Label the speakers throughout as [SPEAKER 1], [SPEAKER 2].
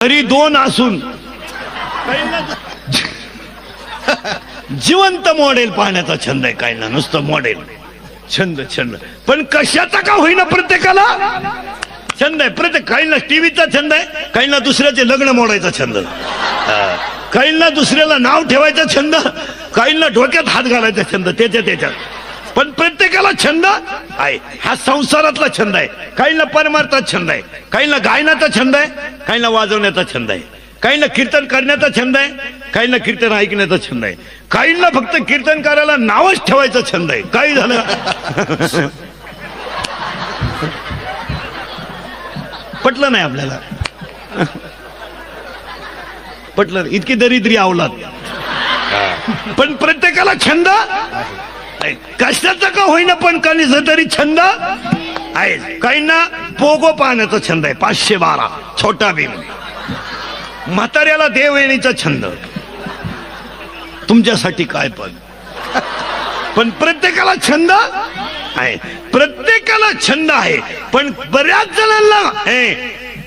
[SPEAKER 1] तरी दोन असून. जिवंत मॉडेल पाहण्याचा छंद आहे काहींना नुसतं मॉडेल. छंद छंद. पण कशाचा का होईना प्रत्येकाला? छंद आहे. प्रत्येक काहींना टीव्हीचा छंद आहे काहींना दुसऱ्याचे लग्न मोडायचा छंद. हा. काहींना दुसऱ्याला नाव ठेवायचा छंद काहींना डोक्यात हात घालायचा छंद त्याच्या त्याच्यात पण प्रत्येकाला छंद आहे. हा संसारातला छंद आहे. काहींना परमार्थात छंद आहे. काहींना गायनाचा छंद आहे. काहींना वाजवण्याचा छंद आहे. काहींना कीर्तन करण्याचा छंद आहे. काहींना कीर्तन ऐकण्याचा छंद आहे. काहींना फक्त कीर्तन करायला नावच ठेवायचा छंद आहे. काही झालं? पटलं नाही आपल्याला. पटलं इतकी दरिद्री आवलात. पण प्रत्येकाला छंद आहे. का होईना पण कधीच तरी छंद? आहे. काहींना पोगो पाहण्याचा छंद आहे. पाचशे बारा. छोटा भीम. म्हाताऱ्याला देव येण्याचा छंद. तुमच्यासाठी काय पण. पण प्रत्येकाला छंद आहे. प्रत्येकाला छंद आहे. पण बऱ्याच जणांना हे,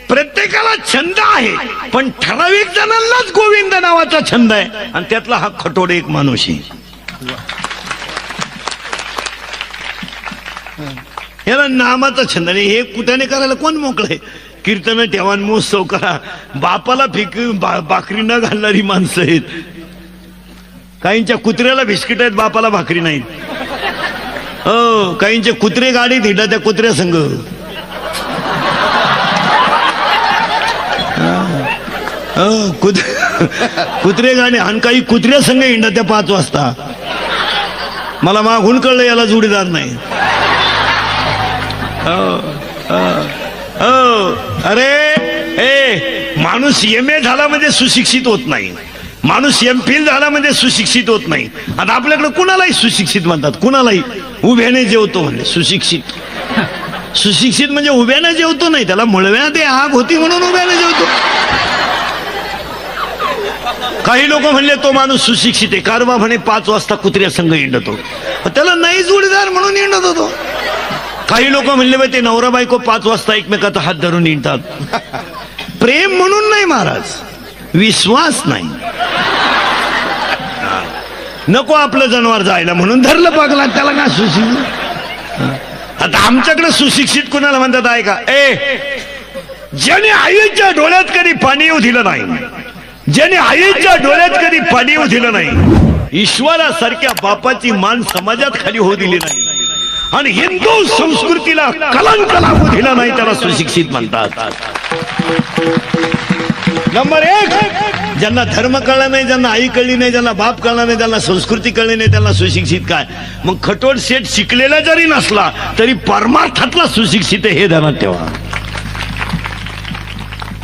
[SPEAKER 1] प्रत्येकाला छंद आहे. पण ठराविक जणांनाच गोविंद नावाचा छंद आहे. आणि त्यातला हा खटोडे एक माणूस आहे. याला नामाचा छंद नाही. हे कुठ्याने करायला कोण मोकळे? कीर्तन ठेवान महोत्सव करा. बापाला फिक बा, भाकरी न घालणारी माणसं आहेत. काहींच्या कुत्र्याला बिस्किट आहेत बापाला भाकरी नाहीत. हो काहींचे कुत्रे गाडी धिडा त्या कुत्र्या संघ हो. कुत कुत्रे गाडी आणि काही कुत्र्या संघ हिंडा त्या पाच वाजता. मला मागून कळलं याला जोडीदार नाही. हो, हो. अरे ए माणूस एम ए झाला म्हणजे सुशिक्षित होत नाही. माणूस एम फिल झाला म्हणजे सुशिक्षित होत नाही. आता आपल्याकडे कुणालाही सुशिक्षित म्हणतात? कुणालाही? उभ्याने जेवतो म्हणजे सुशिक्षित. सुशिक्षित म्हणजे उभ्याने जेवतो नाही त्याला मुळव्या ते आग होती म्हणून उभ्याने जेवतो. काही लोक म्हणले तो माणूस सुशिक्षित आहे. कारवा म्हणे पाच वाजता कुत्र्या संघ हिंडतो. त्याला नाही जोडीदार म्हणून हिंडत होतो. काही लोक म्हणले बा ते नवरा बायको पाच वाजता एकमेकाचा हात धरून निघतात प्रेम म्हणून नाही महाराज. विश्वास नाही. नको आपलं जनावर जायला म्हणून धरलं पागला त्याला का सुशिक्षित? आता आमच्याकडे सुशिक्षित कुणाला म्हणतात आहे का ए ज्याने आईच्या डोळ्यात कधी पाणी येऊ दिलं नाही ज्याने आईच्या डोळ्यात कधी पाणी येऊ दिलं नाही ईश्वरासारख्या बापाची मान समाजात खाली होऊ दिली नाही. आणि हिंदू संस्कृतीला कलंक लागू दिला नाही त्याला सुशिक्षित म्हणतात. नंबर एक ज्यांना धर्म कळला नाही ज्यांना आई कळली नाही ज्यांना बाप कळला नाही त्यांना संस्कृती कळली नाही त्यांना सुशिक्षित काय? मग खटोट सेट शिकलेला जरी नसला तरी परमार्थातला सुशिक्षित आहे हे ध्यानात ठेवा.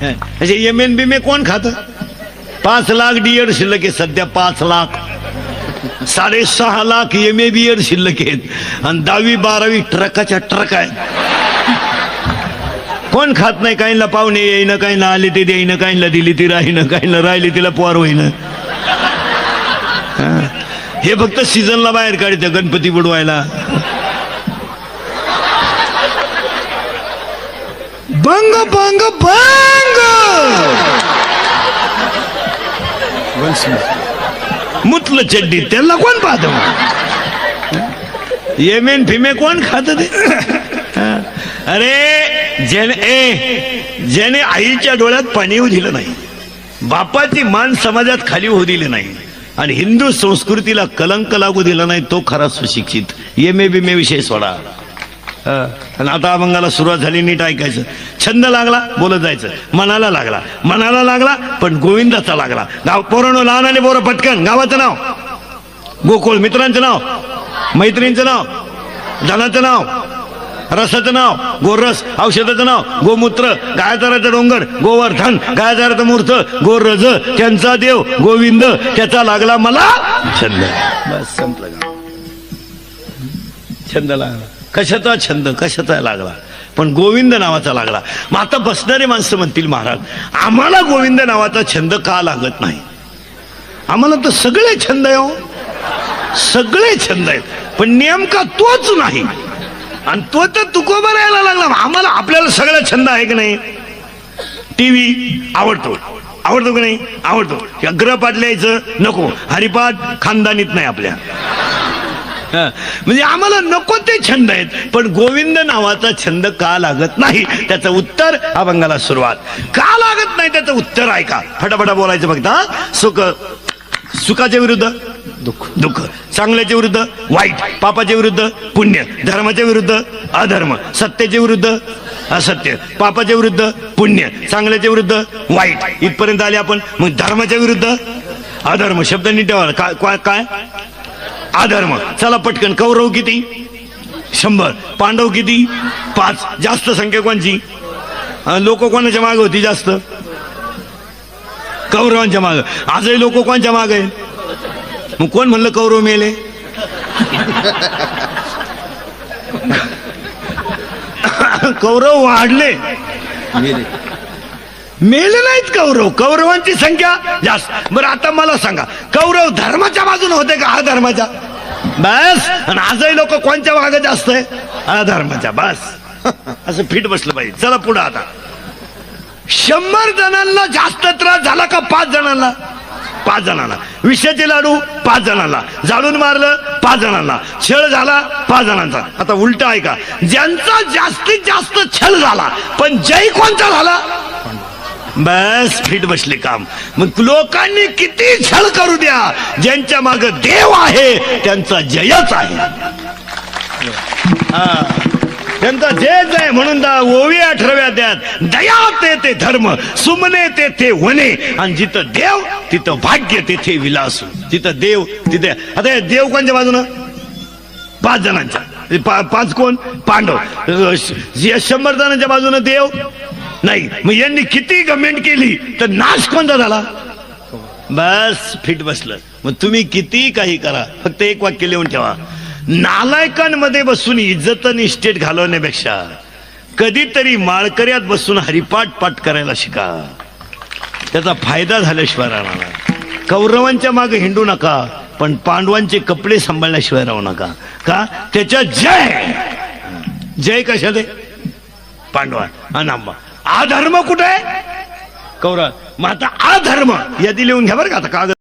[SPEAKER 1] म्हणजे एम एन बीमे कोण खात? पाच लाख डीएड शिल्लक आहे सध्या पाच लाख. साडेसहा lakh M A B Ed शिल्लक आहेत. आणि दहावी बारावी ट्रकाच्या ट्रक आहेत. कोण खात नाही काहींना पाहुणे येईन काहींना आले ते देईन काहींना दिली ती राहीन काहींना राहिली तिला पोर होईन. हा. हे फक्त सीझनला बाहेर काढते गणपती बुडवायला. बंग बंग बंग! मुतलं चड्डी त्याला कोण पाहत? येमेन फिमे कोण खात ते? अरे ज्याने ए ज्याने आईच्या डोळ्यात पाणी होऊ दिलं नाही बापाची मान समाजात खाली होऊ दिली नाही आणि हिंदू संस्कृतीला कलंक लागू दिला नाही तो खरा सुशिक्षित. येमे ए बिमे विषय सोडा. आणि आता अभंगाला सुरुवात झाली नीट ऐकायचं. छंद लागला बोलत जायचं. मनाला लागला. मनाला लागला पण गोविंदाचा लागला. गाव पोरण लहान आणि पोरं पटकन. गावाचं नाव? गोकुळ. मित्रांचं नाव? मैत्रिणींचं नाव? धनाचं नाव? रसाचं नाव? गोरस. औषधाचं नाव? गोमूत्र. गायचाराचं डोंगर. गोवर्धन. गायचाराचं मूर्त. गोरज. त्यांचा देव. गोविंद. त्याचा लागला मला छंद. बस संपलं छंद लागला. कशाचा छंद कशाचा लागला? पण गोविंद नावाचा लागला. मग आता बसणारे माणसं म्हणतील महाराज आम्हाला गोविंद नावाचा छंद का लागत नाही? आम्हाला तर सगळे छंद आहे हो. सगळे छंद आहेत. पण नेमका तोच नाही. आणि तो तर तुकोबा राहायला लागला. आम्हाला आपल्याला सगळा छंद आहे की नाही? टीव्ही आवडतो. आवडतो का नाही? आवडतो. ग्रहपाठ लिहायचं नको. हरिपाठ खानदानीत नाही आपल्या. म्हणजे आम्हाला नको ते छंद आहेत. पण गोविंद नावाचा छंद का लागत नाही? त्याचं उत्तर अभंगाला सुरुवात. का लागत नाही त्याचं उत्तर ऐका. फटाफटा बोलायचं फक्त हा. सुख सुखाच्या विरुद्ध? दुःख. दुःख. चांगल्याच्या विरुद्ध? वाईट. पापाच्या विरुद्ध? पुण्य. धर्माच्या विरुद्ध? अधर्म. सत्याच्या विरुद्ध? असत्य. पापाच्या विरुद्ध? पुण्य. चांगल्याच्या विरुद्ध? वाईट. इथपर्यंत आले आपण. मग धर्माच्या विरुद्ध? अधर्म. शब्द नीट काय काय? अधर्म चला पटकन कौरव किती? शंभर. पांडव किती? पाच. जास्त संख्या कोणची? लोक कोणाच्या मागे होती जास्त? कौरवांच्या मागे. आजही लोक कोणच्या मागे मग कोण म्हणलं कौरव मेले? कौरव वाढले. मेले नाहीत कौरव. कौरवांची संख्या जास्त. बरं आता मला सांगा. कौरव धर्माच्या बाजूने होते का अधर्माच्या? बस. आणि आजही लोक कोणच्या भागात जास्त आहे? धर्माच्या बस. असं फिट बसलं पाहिजे. चला पुढे आता. शंभर जणांना जास्त त्रास झाला का पाच जणांना? पाच जणांना. विषयाचे लाडू पाच जणांना. जाळून मारलं पाच जणांना. छळ झाला पाच जणांचा. आता उलट आहे का ज्यांचा जास्तीत जास्त छळ झाला पण जय कोणता झाला? बस फिट बसले काम. मग लोकांनी किती छळ करू द्या. ज्यांच्या माग देव आहे त्यांचा जयच आहे. हा. त्यांचा जयच आहे म्हणून दा ओवी अठराव्या द्यात. दया ते ते धर्म सुमने ते ते वने. आणि जिथं देव तिथं भाग्य तेथे विलास. जिथं देव तिथे आता देव कोणच्या बाजूनं? पाच जणांच्या. पा- पाच कोण? पांडव. शंभर जणांच्या बाजूनं देव. नाही मग यांनी किती कमेंट केली? तर नाश कोणता झाला? बस फिट बसलं. मग तुम्ही किती काही करा. फक्त एक वाक्य लिहून ठेवा. नालायकांमध्ये बसून इज्जत आणि इस्टेट घालवण्यापेक्षा कधीतरी माळकऱ्यात बसून हरिपाठ पाठ करायला शिका. त्याचा फायदा झाल्याशिवाय राहणार कौरवांच्या मागे हिंडू नका पण पांडवांचे कपडे सांभाळल्याशिवाय राहू नका. का? त्याच्या जय! जय कशाले? पांडवा अनांबा अधर्म कुठे? आहे कौरव. मग आता अधर्म यादी लिहून घ्या बरं का आता. कागद